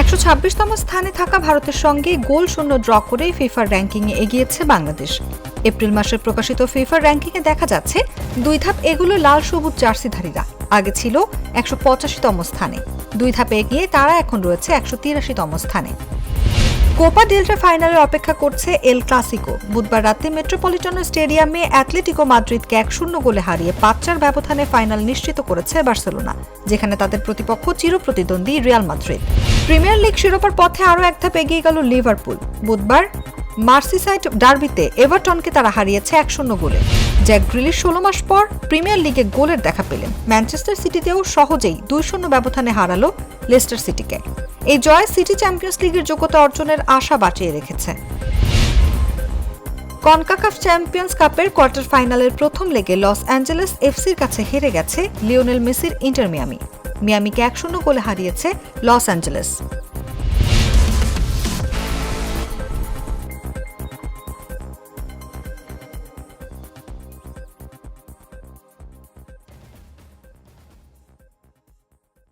একশো ছাব্বিশতম স্থানে থাকা ভারতের সঙ্গে গোল শূন্য ড্র করে ফিফার র্যাঙ্কিংয়ে এগিয়েছে বাংলাদেশ। এপ্রিল মাসে প্রকাশিত ফিফার র্যাঙ্কিংয়ে দেখা যাচ্ছে, দুই ধাপ এগুলো লাল সবুজ জার্সিধারীরা। আগে ছিল একশো পঁচাশিতম স্থানে। দুই ধাপে এগিয়ে তারা এখন রয়েছে একশো তিরাশিতম স্থানে। কোপা ডেল্টা ফাইনালের অপেক্ষা করছে এল ক্লাসিকো বুধবার রাতে মেট্রোপলিটন স্টেডিয়ামে অ্যাথলেটিকো মাদ্রিদকে এক শূন্য গোলে হারিয়ে পাঁচার ব্যবধানে ফাইনাল নিশ্চিত করেছে বার্সেলোনা, যেখানে তাদের প্রতিপক্ষ চিরপ্রতিদ্বন্দ্বী রিয়াল মাদ্রিদ প্রিমিয়ার লিগ শিরোপার পথে আরও এক ধাপ এগিয়ে গেল লিভারপুল বুধবার মার্সিসাইড ডার্বিতে এভারটনকে তারা হারিয়েছে এক শূন্য গোলে। জ্যাক গ্রিলিশ ষোলো মাস পর প্রিমিয়ার লিগে গোলের দেখা পেলেন। ম্যানচেস্টার সিটিতেও সহজেই দুই শূন্য ব্যবধানে হারালো লেস্টার সিটিকে। এই জয় সিটি চ্যাম্পিয়ন্স লিগের যোগ্যতা অর্জনের আশা বাঁচিয়ে রেখেছে। কনকাকাফ চ্যাম্পিয়ন্স কাপের কোয়ার্টার ফাইনালের প্রথম লেগে লস অ্যাঞ্জেলেস এফসির কাছে হেরে গেছে লিওনেল মেসির ইন্টার মিয়ামি। মিয়ামিকে এক শূন্য গোলে হারিয়েছে লস অ্যাঞ্জেলেস।